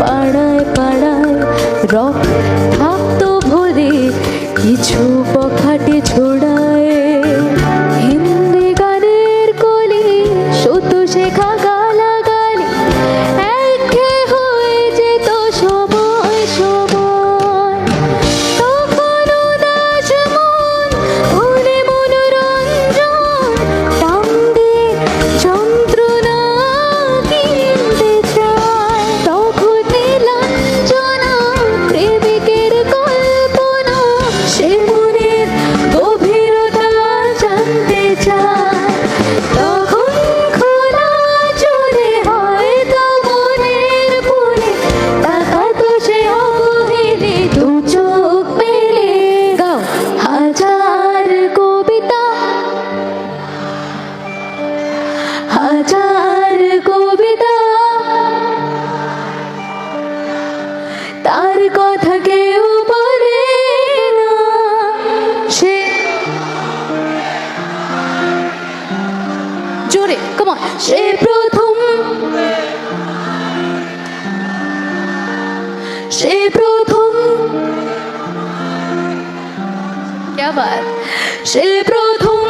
পাড়ায় পাড়ায় রক থাকতো ভরে কিছু পখাটে ছোড়ায় হাজার কবিতা। তার কথা কেউ বলে না। সে জোরে কমা সে প্রথম সে প্রথম কে সে প্রথম